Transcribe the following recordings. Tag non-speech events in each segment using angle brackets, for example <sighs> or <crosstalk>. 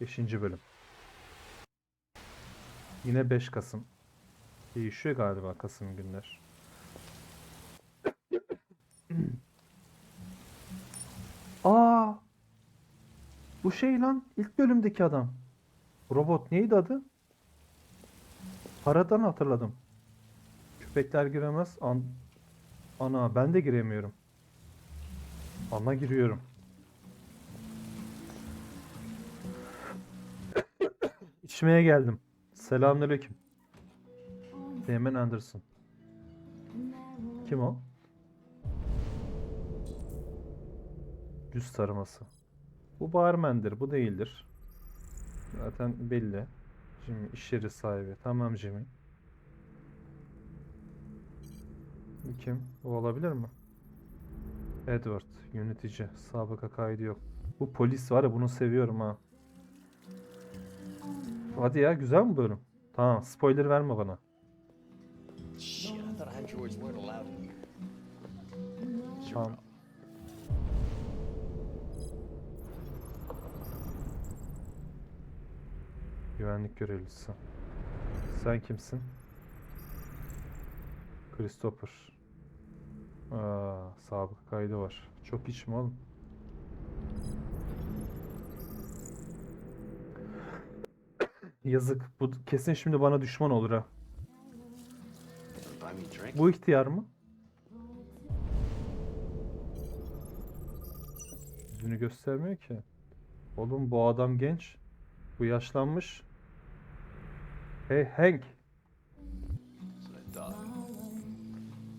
5. bölüm. Yine 5 Kasım. Değişiyor galiba Kasım günler. <clears throat> Aa! Bu şey lan ilk bölümdeki adam. Robot neydi adı? Paradan hatırladım. Köpekler giremez. An Ana ben de giremiyorum. Ama giriyorum. İçmeye geldim. Selamünaleyküm. Teğmen Anderson. Kim o? Yüz taraması. Bu barmendir, bu değildir. Zaten belli. Jimmy iş yeri sahibi. Tamam Jimmy. Bu kim? O olabilir mi? Edward, yönetici. Sabıka kaydı yok. Bu polis var ya bunu seviyorum ha. Hadi ya güzel mi bölüm? Tamam spoiler verme bana. Tamam. Güvenlik görevlisi. Sen kimsin? Christopher. Aa, sabıka kaydı var. Çok içme oğlum. Yazık. Bu kesin şimdi bana düşman olur ha. Bu ihtiyar mı? Yüzünü göstermiyor ki. Oğlum bu adam genç. Bu yaşlanmış. Hey Hank.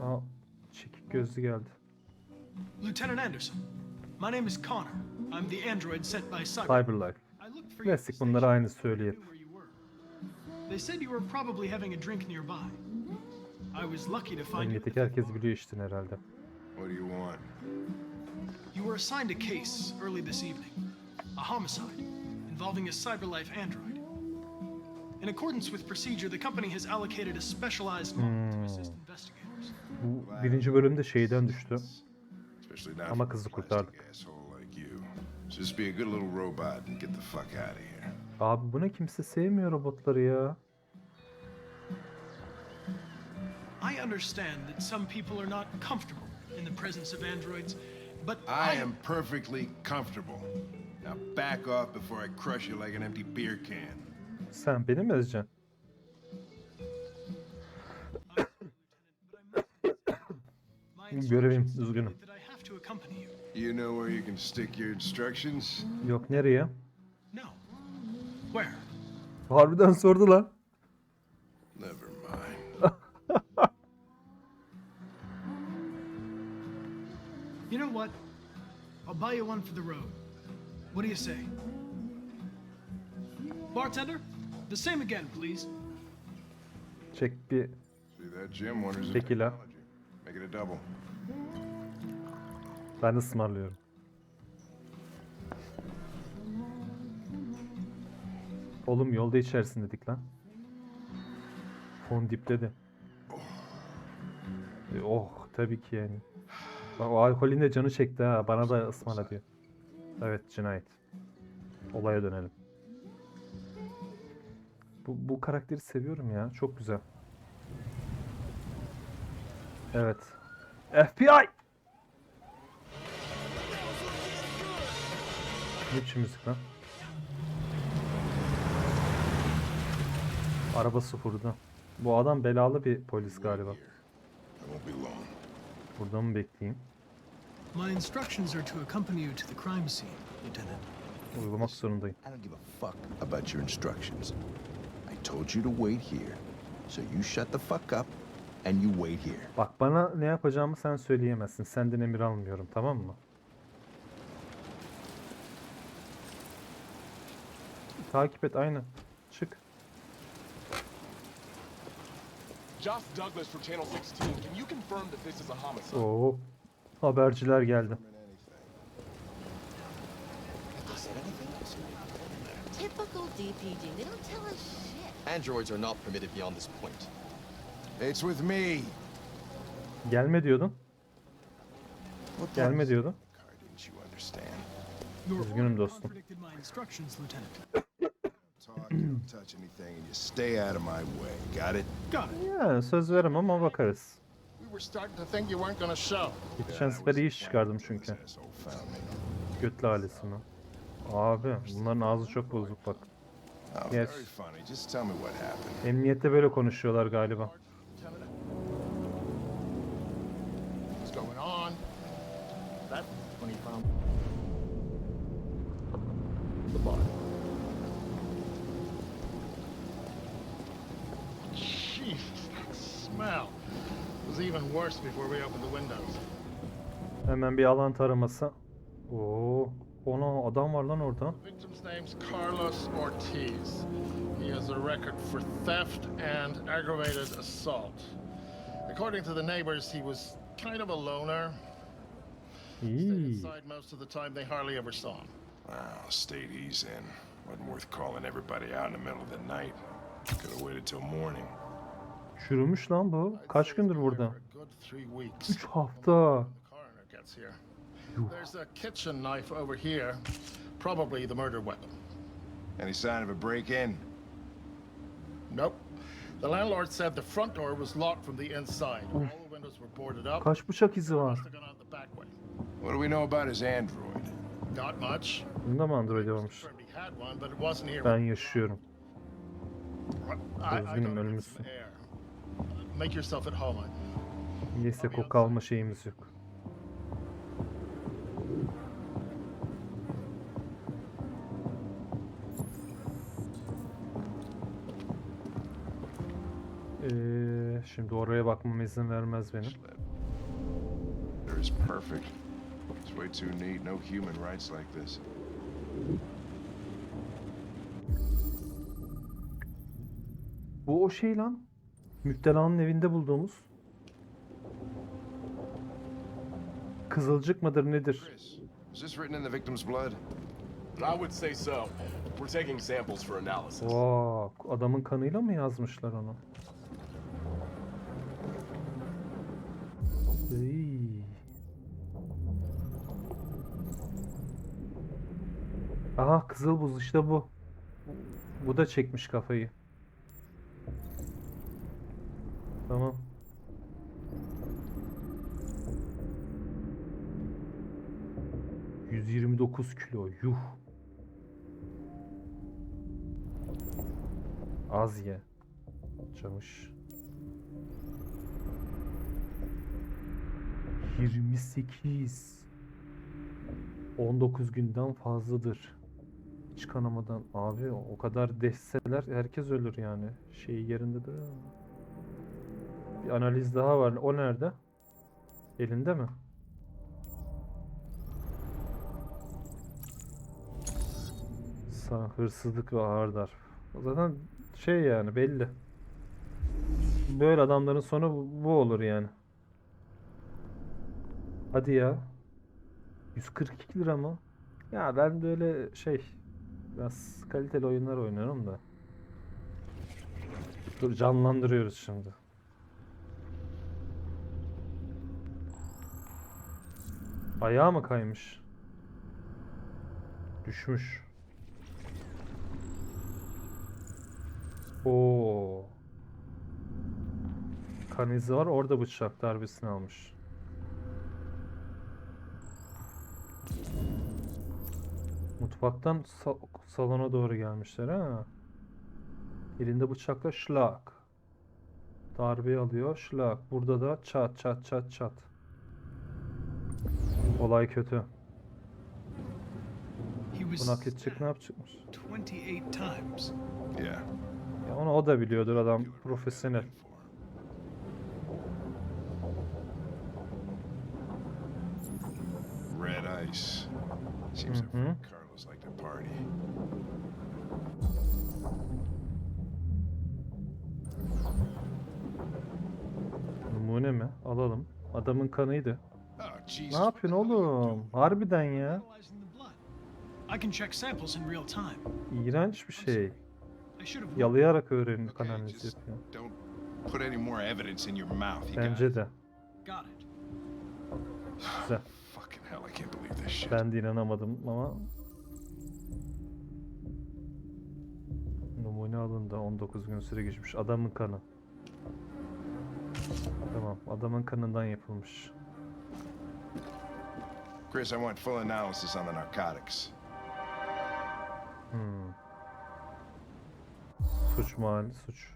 Aa, çekik gözlü geldi. Lieutenant Anderson, my name is Connor. I'm the android sent by Cyber. Cyberlife. Klasik bunları aynı söyleyip. They said you were probably having a drink nearby. I was lucky to find you. Emniyetteki herkes biliyor işte herhalde. What do you want? You were assigned a case early this evening. A homicide involving a CyberLife android. In accordance with procedure, the company has allocated a specialized model to assist investigators. Bu birinci bölümde şeyden düştü. Ama kızı kurtardık. Just be a good little robot and get the fuck out of here. Abi bu ne kimse sevmiyor robotları ya. I understand that some people are not comfortable in the presence of androids, but I am perfectly comfortable. Now back off before I crush you like an empty beer can. Sen beni mi ezeceksin? <coughs> Görevim, üzgünüm. You know where you can stick your instructions? Yok nereye? Harbiden sordu lan. Never mind. <laughs> You know what? I'll buy you one for the road. What do you say? Bartender, the same again, please. Çek bir See that Jim wonders if Tequila. technology. Make it a double. ben ısmarlıyorum. Oğlum yolda içersin dedik lan. Fon dipledi. E, Oh tabii ki yani. Bak o alkolün de canı çekti ha. Bana da ısmarla diyor. Evet cinayet. Olaya dönelim. Bu, bu karakteri seviyorum ya. Çok güzel. Evet. FBI! Ne biçim müzik lan? Arabası vurdu. Bu adam belalı bir polis galiba. Burada mı bekleyeyim? My instructions are to accompany you to the crime scene, Lieutenant. Uygulamak zorundayım. I don't give a fuck about your instructions. I told you to wait here. So you shut the fuck up and you wait here. Bak bana ne yapacağımı sen söyleyemezsin. Senden emir almıyorum tamam mı? Takip et aynı. Çık. Josh Douglas for Channel 16. Can you confirm that this is a homicide? Oo. Haberciler geldi. Typical DPD. They don't tell us shit. Androids are not permitted beyond this point. It's with me. Gelme diyordun. Gelme diyordun. Üzgünüm dostum. Yani söz veremem ama bakarız. We were starting to think you weren't gonna show. Geçen sefer iyi iş çıkardım çünkü. Götlü ailesini. Abi bunların ağzı çok bozuk bak. Oh, Yes. very funny. Just tell me what happened. Emniyette böyle konuşuyorlar galiba. Lieutenant. What's that smell was even worse before we opened the windows. Hemen bir alan taraması. Oo, ona adam var lan orada. The victim's name's Carlos Ortiz. He has a record for theft and aggravated assault. According to the neighbors, he was kind of a loner. Stayed inside most of the time. They hardly ever saw him. Ah, well, state he's in. Wasn't worth calling everybody out in the middle of the night. Could have waited till morning. Çürümüş lan bu. Kaç gündür burada? there for a good three weeks. 3 hafta. Here. There's a kitchen knife over here, probably the murder weapon. Any sign of a break-in? Nope. The landlord said the front door was locked from the inside. All the windows were boarded up. Kaç bıçak izi var? What do we know about his android? Not much. Bunda mı android varmış? Ben yaşıyorum. Üzgünüm, ölmüşsün. Make yourself at home. Neyse koku alma şeyimiz yok. Ee, şimdi oraya bakmama izin vermez benim. There is perfect. It's way too neat. No human rights like this. Bu o şey lan. Müptelanın evinde bulduğumuz. Kızılcık mıdır nedir? İs this written in the victim's blood? I would say so. We're taking samples for analysis. Vaa, adamın kanıyla mı yazmışlar onu? Iy. Aha kızıl buz işte bu. Bu da çekmiş kafayı. Tamam. ...129 kilo. Yuh. Az ye. Camış. 28. 19 günden fazladır. Hiç. Abi o kadar deseler herkes ölür yani. Şey yerinde duruyor? Bir analiz daha var. O nerede? Elinde mi? Sa hırsızlık ve ağır darp. Zaten şey yani belli. Böyle adamların sonu bu- bu olur yani. Hadi ya. 142 lira mı? Ya ben böyle şey biraz kaliteli oyunlar oynuyorum da. Dur canlandırıyoruz şimdi. Ayağı mı kaymış? Düşmüş. Oo. Kan izi var. Orada bıçak darbesini almış. Mutfaktan sa- salona doğru gelmişler ha. Elinde bıçakla şlak. Darbe alıyor şlak. Burada da çat çat çat çat. Olay kötü. Bu nakledecek ne yapacakmış? 28 times. Yeah. Ya onu o da biliyordur adam profesyonel. Red ice. Seems like. Carlos liked to party. Numune mi? Alalım. Adamın kanıydı. Ne yapıyorsun oğlum? Harbiden ya. İğrenç bir şey. Yalayarak öğrenin kan analizi yapıyor. Bence de. Güzel. <sighs> Ben de inanamadım ama Numune alındı. 19 gün süre geçmiş. Adamın kanı. Tamam. Adamın kanından yapılmış. Chris, I want full analysis on the narcotics. Hmm. Suç mahalli suç.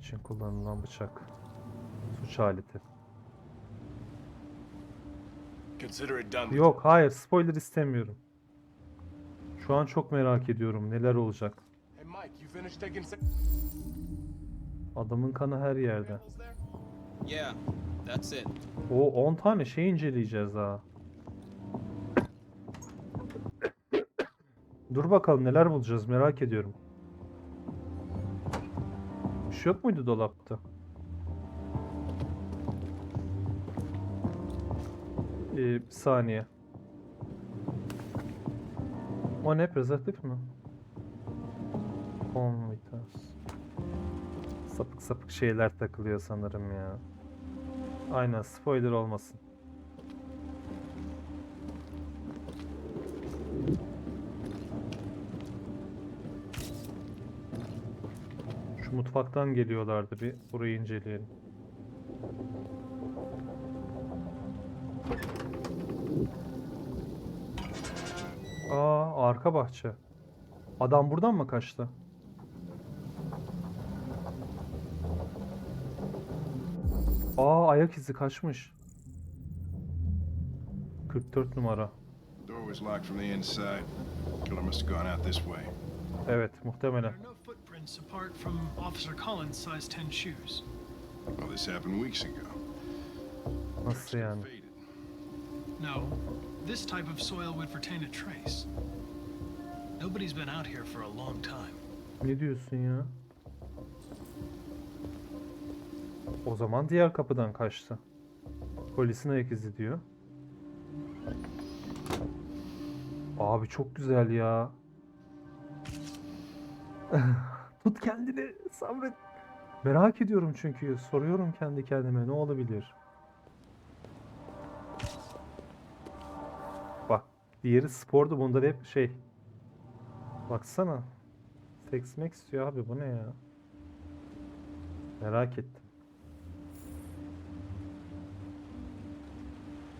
için kullanılan bıçak. Suç aleti. Consider it done. Yok hayır spoiler istemiyorum. Şu an çok merak ediyorum neler olacak. Hey, Mike, you finished taking sa- Adamın kanı her yerde. Yeah, that's it. O 10 tane şey inceleyeceğiz daha. Dur bakalım neler bulacağız merak ediyorum. Bir şey yok muydu dolapta? Ee, bir saniye. O ne prezervatif mi? Convitas. Sapık sapık şeyler takılıyor sanırım ya. Aynen spoiler olmasın. Şu mutfaktan geliyorlardı bir burayı inceleyelim. Aa arka bahçe. Adam buradan mı kaçtı? Aa ayak izi kaçmış. 44 numara. Door was locked from the inside. Killer must have gone out this way. Evet muhtemelen. There are no footprints apart from Officer Collins' size 10 shoes. Well, this happened weeks ago. Nasıl yani? No, this type of soil would retain a trace. Nobody's been out here for a long time. Ne diyorsun ya? O zaman diğer kapıdan kaçtı. Polisin ayak izi diyor. Abi çok güzel ya. <laughs> Tut kendini sabret. Merak ediyorum çünkü soruyorum kendi kendime ne olabilir? Bak diğeri spordu bunlar hep şey. Baksana. Sex Max diyor abi bu ne ya? Merak ettim.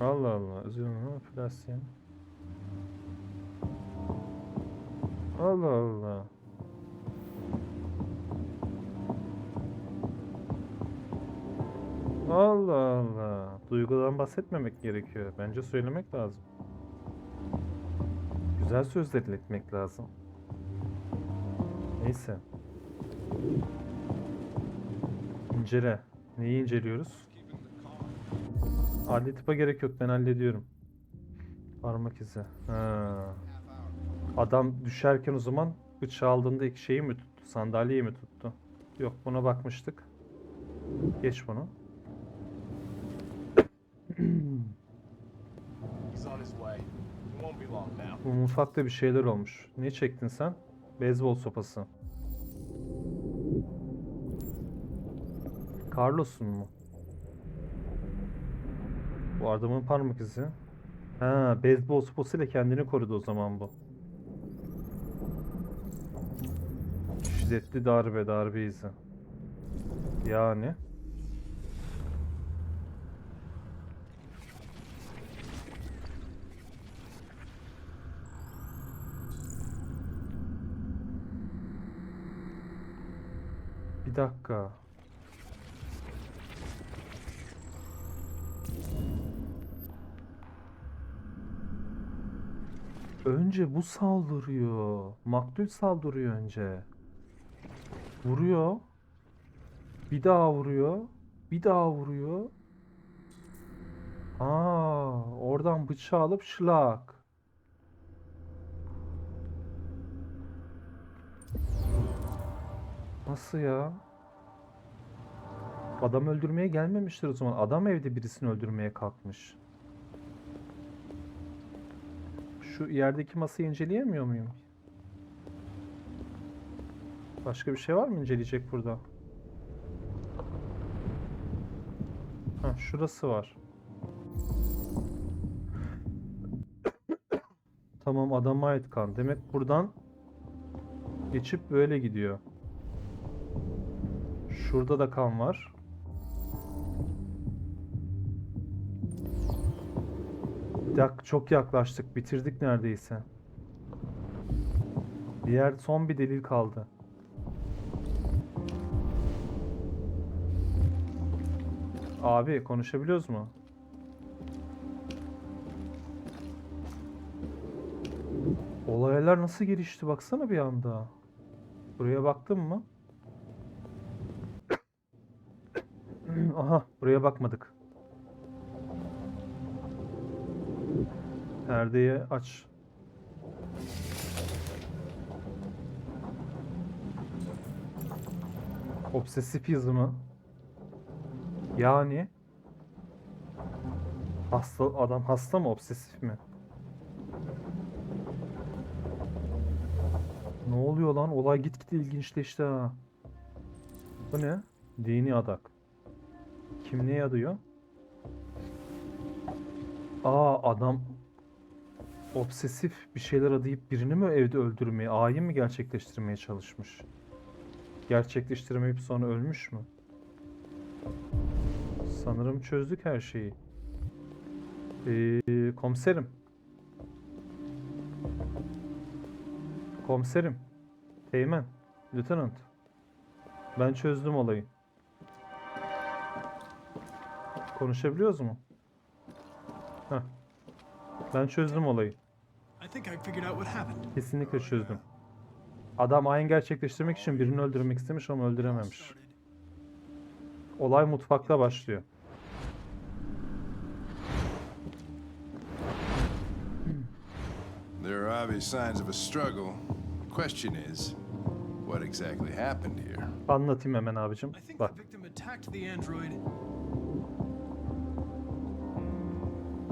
Allah Allah. Üzülme plastiğin. Allah Allah. Allah Allah. Duygudan bahsetmemek gerekiyor. Bence söylemek lazım. Güzel sözler iletmek lazım. Neyse. İncele. Neyi inceliyoruz? Adli tıpa gerek yok. Ben hallediyorum. Parmak izi. Ha. Adam düşerken o zaman bıçağı aldığında iki şeyi mi tuttu? Sandalyeyi mi tuttu? Yok buna bakmıştık. Geç bunu. He's on his way. It won't be long now. Bu mutfakta bir şeyler olmuş. Ne çektin sen? Beyzbol sopası. Carlos'un mu? Bu adamın parmak izi. Ha, beyzbol sopasıyla kendini korudu o zaman bu. Şiddetli darbe, darbe izi. Yani. Bir dakika. Önce bu saldırıyor. Maktul saldırıyor önce. Vuruyor. Bir daha vuruyor. Bir daha vuruyor. Aa, oradan bıçağı alıp şlak. Nasıl ya? Adam öldürmeye gelmemiştir o zaman. Adam evde birisini öldürmeye kalkmış. Şu yerdeki masayı inceleyemiyor muyum? Başka bir şey var mı inceleyecek burada? Ha, şurası var. <coughs> Tamam adama ait kan. Demek buradan geçip böyle gidiyor. Şurada da kan var. Dakika çok yaklaştık. Bitirdik neredeyse. Diğer son bir delil kaldı. Abi konuşabiliyoruz mu? Olaylar nasıl gelişti baksana bir anda. Buraya baktın mı? <coughs> Aha buraya bakmadık. Perdeyi aç. Obsesif yazı mı? Yani hasta adam hasta mı obsesif mi? Ne oluyor lan? Olay gitgide ilginçleşti ha. Bu ne? Dini adak. Kim neye adıyor? Aa adam obsesif bir şeyler adayıp birini mi evde öldürmeye, ayin mi gerçekleştirmeye çalışmış? Gerçekleştirmeyip sonra ölmüş mü? Sanırım çözdük her şeyi. Ee, komiserim. Komiserim. Teğmen. Lieutenant. Ben çözdüm olayı. Konuşabiliyoruz mu? Heh. Ben çözdüm olayı. Kesinlikle çözdüm. Adam ayin gerçekleştirmek için birini öldürmek istemiş ama öldürememiş. Olay mutfakta başlıyor. There are obvious signs of a struggle. Question is, what exactly happened here? Anlatayım hemen abicim. Bak. the victim attacked the android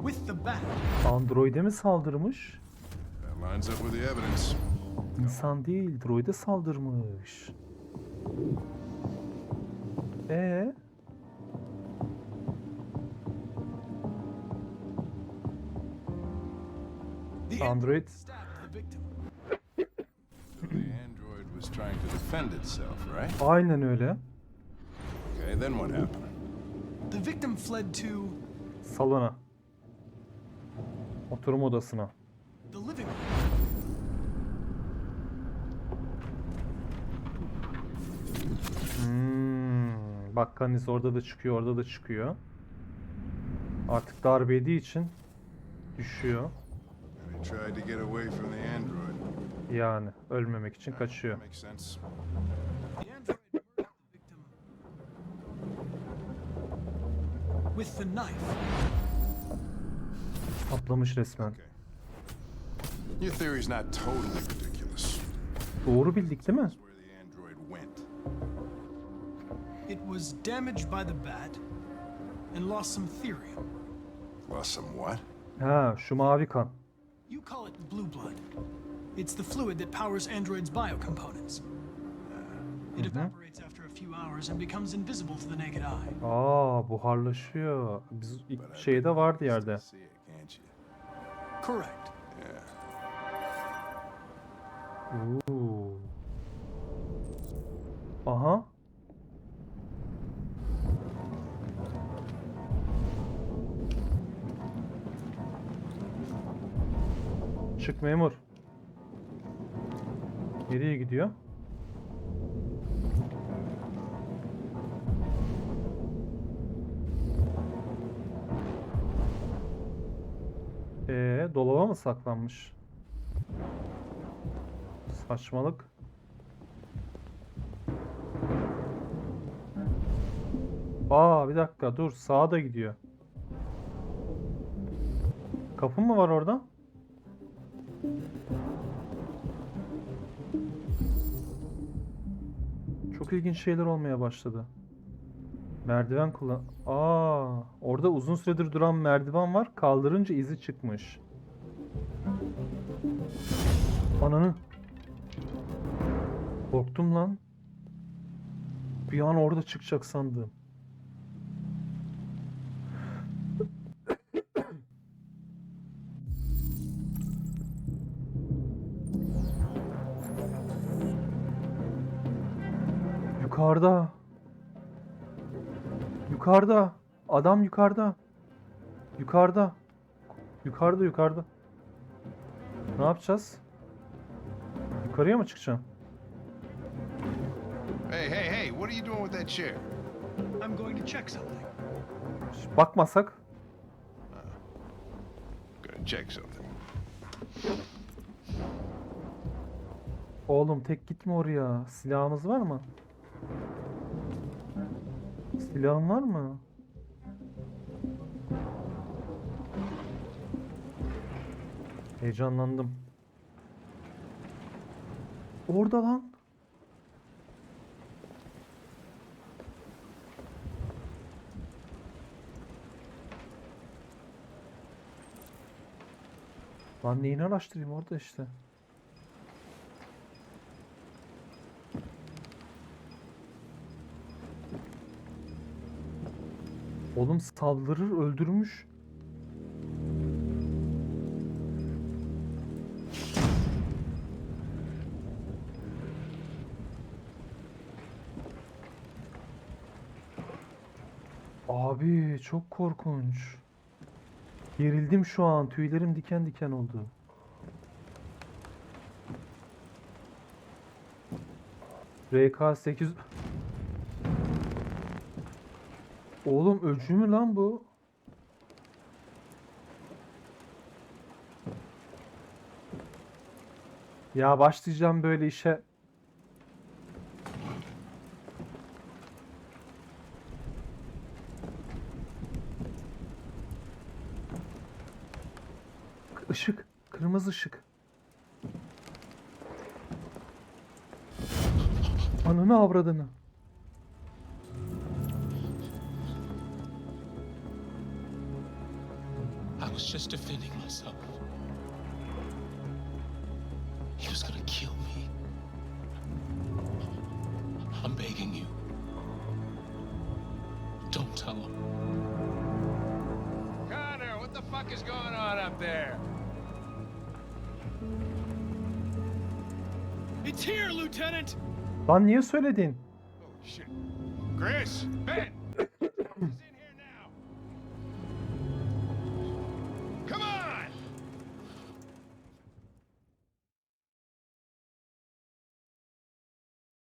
with the bat. Android'e mi saldırmış? That lines up with the evidence. İnsan değil, droid'e saldırmış. Ee, The Android stabbed the victim. So the android was trying to defend itself, right? aynen öyle. Okay, then what happened? The victim fled to Salona. Oturma odasına. the living Hmm, bak Kanis orada da çıkıyor, orada da çıkıyor. Artık darbe yediği için düşüyor. Yani ölmemek için kaçıyor. Saplamış resmen. Doğru bildik değil mi? It was damaged by the bat and lost some therium. Lost some what? Ha, şu mavi kan. You call it blue blood. It's the fluid that powers androids' biocomponents. It mm-hmm. evaporates after a few hours and becomes invisible to the naked eye. Aa, buharlaşıyor. Biz ilk şeyde vardı yerde. See it, can't you? Correct. Yeah. Oo. Gidiyor? Ee, dolaba mı saklanmış? Saçmalık. Aa bir dakika dur sağa da gidiyor. Kapı mı var orada? Çok ilginç şeyler olmaya başladı. Merdiven kullan... Aa, orada uzun süredir duran merdiven var. Kaldırınca izi çıkmış. Ananı. Korktum lan. Bir an orada çıkacak sandım. Yukarıda. Yukarıda. Adam yukarıda. Yukarıda. Yukarıda yukarıda. Ne yapacağız? Yukarıya mı çıkacağım? Hey, hey, hey, what are you doing with that chair? I'm going to check something. Bakmasak. Gonna check something. Oğlum tek gitme oraya. Silahımız var mı? Silahın var mı? Heyecanlandım. Orada lan. Lan neyini araştırayım orada işte. Oğlum saldırır öldürmüş. Abi çok korkunç. Gerildim şu an. Tüylerim diken diken oldu. RK8 Oğlum öcü mü lan bu? Ya başlayacağım böyle işe. Işık, kırmızı ışık. Ananı avradını. Was just defending myself. He was gonna kill me. I'm begging you. Don't tell him. Connor, what the fuck is going on up there? It's here, Lieutenant! Lan niye söyledin?